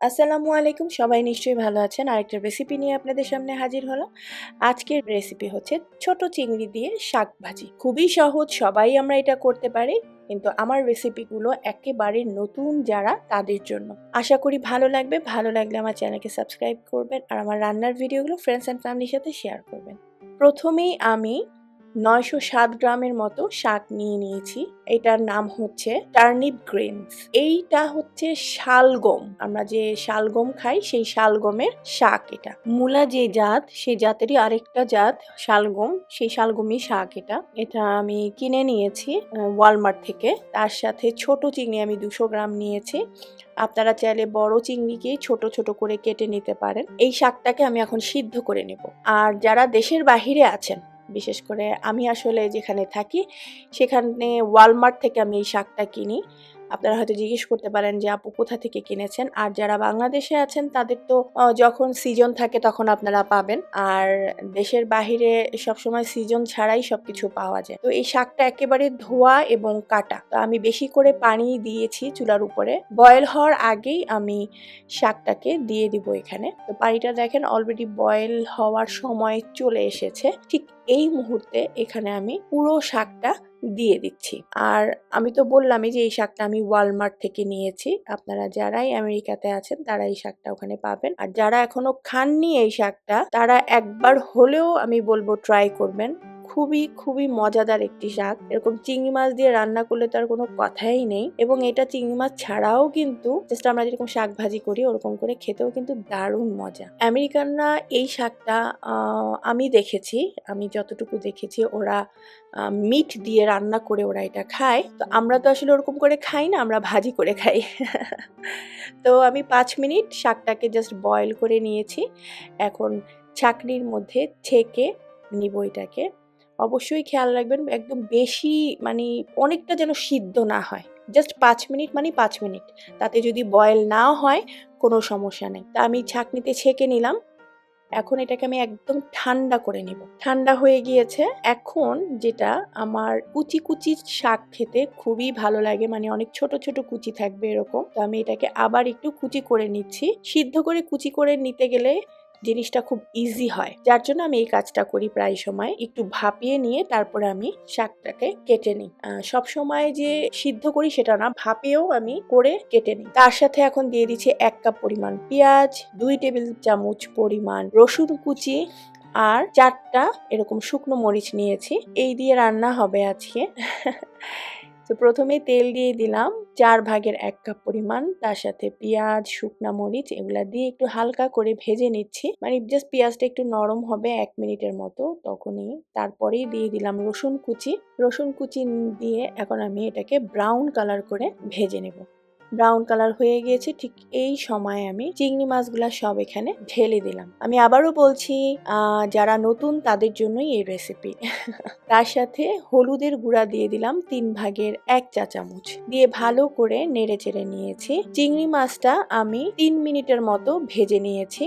আসসালামু আলাইকুম, সবাই নিশ্চয়ই ভালো আছেন। আরেকটা রেসিপি নিয়ে আপনাদের সামনে হাজির হলো আজকের রেসিপি হচ্ছে ছোট চিংড়ি দিয়ে শাক ভাজি। খুবই সহজ, সবাই আমরা এটা করতে পারি, কিন্তু আমার রেসিপিগুলো একেবারে নতুন যারা, তাদের জন্য। আশা করি ভালো লাগবে, ভালো লাগলে আমার চ্যানেলকে সাবস্ক্রাইব করবেন আর আমার রান্নার ভিডিওগুলো ফ্রেন্ডস অ্যান্ড ফ্যামিলির সাথে শেয়ার করবেন। প্রথমেই আমি নয়শো সাত গ্রামের মতো শাক নিয়ে নিয়েছি। এটার নাম হচ্ছে টার্নিপ গ্রেনস। এইটা হচ্ছে শালগম। আমরা যে শালগম খাই, সেই শালগমের শাক এটা। মূলা যে জাত সেই জাতেরই আরেকটা জাত শালগম। সেই শালগমই শাক এটা। এটা আমি কিনে নিয়েছি ওয়ালমার্ট থেকে। তার সাথে ছোট চিংড়ি আমি দুশো গ্রাম নিয়েছি। আপনারা চাইলে বড় চিংড়িকেই ছোট ছোট করে কেটে নিতে পারেন। এই শাকটাকে আমি এখন সিদ্ধ করে নেব। আর যারা দেশের বাহিরে আছেন বিশেষ করে আমি আসলে যেখানে থাকি সেখানে ওয়ালমার্ট থেকে আমি এই শাকটা কিনি। আপনারা হয়তো জিজ্ঞেস করতে পারেন যে, আপু, কোথা থেকে কিনেছেন? আর যারা বাংলাদেশে আছেন, তাদের তো যখন সিজন থাকে তখন আপনারা পাবেন। আর দেশের বাহিরে সবসময় সিজন ছাড়াই সবকিছু পাওয়া যায়। তো এই শাকটা একেবারে ধোয়া এবং কাটা। তো আমি বেশি করে পানি দিয়েছি চুলার উপরে। বয়েল হওয়ার আগেই আমি শাকটাকে দিয়ে দিব এখানে। তো পানিটা দেখেন অলরেডি বয়েল হওয়ার সময় চলে এসেছে। ঠিক এই মুহূর্তে এখানে আমি পুরো শাকটা দিয়ে দিচ্ছি। আর আমি তো বললামই যে, এই শাকটা আমি ওয়ালমার্ট থেকে নিয়েছি। আপনারা যারাই আমেরিকাতে আছেন, তারা এই শাকটা ওখানে পাবেন। আর যারা এখনও খাননি এই শাকটা, তারা একবার হলেও আমি বলব ট্রাই করবেন। খুবই খুবই মজাদার একটি শাক। এরকম চিংড়ি মাছ দিয়ে রান্না করলে তার কোনো কথাই নেই। এবং এটা চিংড়ি মাছ ছাড়াও কিন্তু জাস্ট আমরা যেরকম শাক ভাজি করি, ওরকম করে খেতেও কিন্তু দারুণ মজা। আমেরিকানরা এই শাকটা আমি দেখেছি, আমি যতটুকু দেখেছি ওরা মিট দিয়ে রান্না করে ওরা এটা খায়। তো আমরা তো আসলে ওরকম করে খাই না, আমরা ভাজি করে খাই। তো আমি পাঁচ মিনিট শাকটাকে জাস্ট বয়েল করে নিয়েছি। এখন চাকরির মধ্যে ছেঁকে নিব এটাকে। অবশ্যই খেয়াল রাখবেন, একদম বেশি মানে অনেকটা যেন সিদ্ধ না হয়। জাস্ট পাঁচ মিনিট মানে পাঁচ মিনিট। তাতে যদি বয়েল না হয়, কোনো সমস্যা নেই। তা আমি ছাঁকনিতে ছেঁকে নিলাম। এখন এটাকে আমি একদম ঠান্ডা করে নিব। ঠান্ডা হয়ে গিয়েছে। এখন যেটা আমার কুচি কুচি শাক খেতে খুবই ভালো লাগে। মানে অনেক ছোট ছোট কুচি থাকবে এরকম। তো আমি এটাকে আবার একটু কুচি করে নিচ্ছি। সিদ্ধ করে কুচি করে নিতে গেলে জিনিসটা খুব ইজি হয়। যার জন্য আমি এই কাজটা করি প্রায় সময়। একটু ভাপিয়ে নিয়ে তারপরে আমি শাকটাকে কেটে নিই। সব সময় যে সিদ্ধ করি সেটা না, ভাপিয়েও আমি করে কেটে নিই। তার সাথে এখন দিয়ে দিচ্ছি এক কাপ পরিমাণ পেঁয়াজ, দুই টেবিল চামচ পরিমাণ রসুন কুচি আর চারটা এরকম শুকনো মরিচ নিয়েছি। এই দিয়ে রান্না হবে আজকে। তো প্রথমে তেল দিয়ে দিলাম চার ভাগের এক কাপ পরিমাণ। তার সাথে পেঁয়াজ, শুকনা মরিচ এগুলা দিয়ে একটু হালকা করে ভেজে নিচ্ছি। মানে জাস্ট পেঁয়াজটা একটু নরম হবে এক মিনিটের মতো তখনই। তারপরেই দিয়ে দিলাম রসুন কুচি। রসুন কুচি দিয়ে এখন আমি এটাকে ব্রাউন কালার করে ভেজে নেব। ব্রাউন কালার হয়ে গিয়েছে, ঠিক এই সময় আমি চিংড়ি মাছগুলা সব এখানে ঢেলে দিলাম। আমি আবারও বলছি যারা নতুন তাদের জন্যই এই রেসিপি তার সাথে হলুদের গুঁড়া দিয়ে দিলাম তিন ভাগের এক চা চামচ। দিয়ে ভালো করে নেড়ে চেড়ে নিয়েছি। চিংড়ি মাছটা আমি তিন মিনিটের মতো ভেজে নিয়েছি।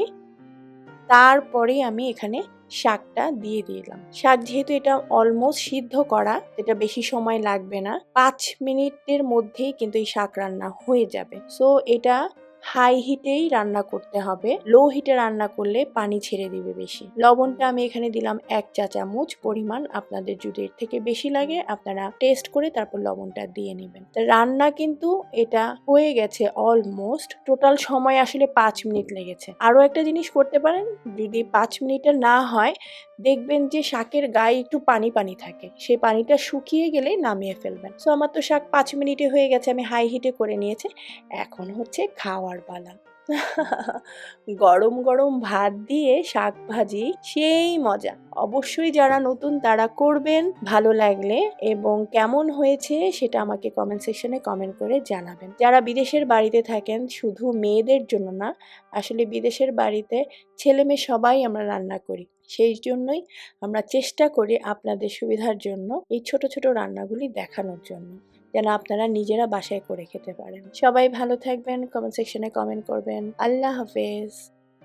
তারপরে আমি এখানে শাকটা দিয়ে দিলাম। শাক যেহেতু এটা অলমোস্ট সিদ্ধ করা, এটা বেশি সময় লাগবে না। পাঁচ মিনিটের মধ্যেই কিন্তু এই শাক রান্না হয়ে যাবে। সো এটা হাই হিটেই রান্না করতে হবে। লো হিটে রান্না করলে পানি ছেড়ে দিবে বেশি। লবণটা আমি এখানে দিলাম এক চা চামচ। পরিমাণ আপনাদের যদি এর থেকে বেশি লাগে, আপনারা টেস্ট করে তারপর লবণটা দিয়ে নেবেন। রান্না কিন্তু এটা হয়ে গেছে অলমোস্ট টোটাল সময় আসলে পাঁচ মিনিট লেগেছে। আরও একটা জিনিস করতে পারেন, যদি পাঁচ মিনিটে না হয় দেখবেন যে শাকের গায়ে একটু পানি পানি থাকে। সেই পানিটা শুকিয়ে গেলেই নামিয়ে ফেলবেন। সো আমার তো শাক পাঁচ মিনিটে হয়ে গেছে, আমি হাই হিটে করে নিয়েছি। এখন হচ্ছে খাওয়ার পালা। গরম গরম ভাত দিয়ে শাক ভাজি, সেই মজা। অবশ্যই যারা নতুন তারা করবেন, ভালো লাগলে এবং কেমন হয়েছে সেটা আমাকে কমেন্ট সেকশনে কমেন্ট করে জানাবেন। যারা বিদেশের বাড়িতে থাকেন, শুধু মেয়েদের জন্য না, আসলে বিদেশের বাড়িতে ছেলে মেয়ে সবাই আমরা রান্না করি। সেই জন্যই আমরা চেষ্টা করি আপনাদের সুবিধার জন্য এই ছোট ছোট রান্নাগুলি দেখানোর জন্য। যেন আপনারা নিজেরা বাসায় করে খেতে পারেন। সবাই ভালো থাকবেন কমেন্ট সেকশনে কমেন্ট করবেন। আল্লাহ হাফেজ।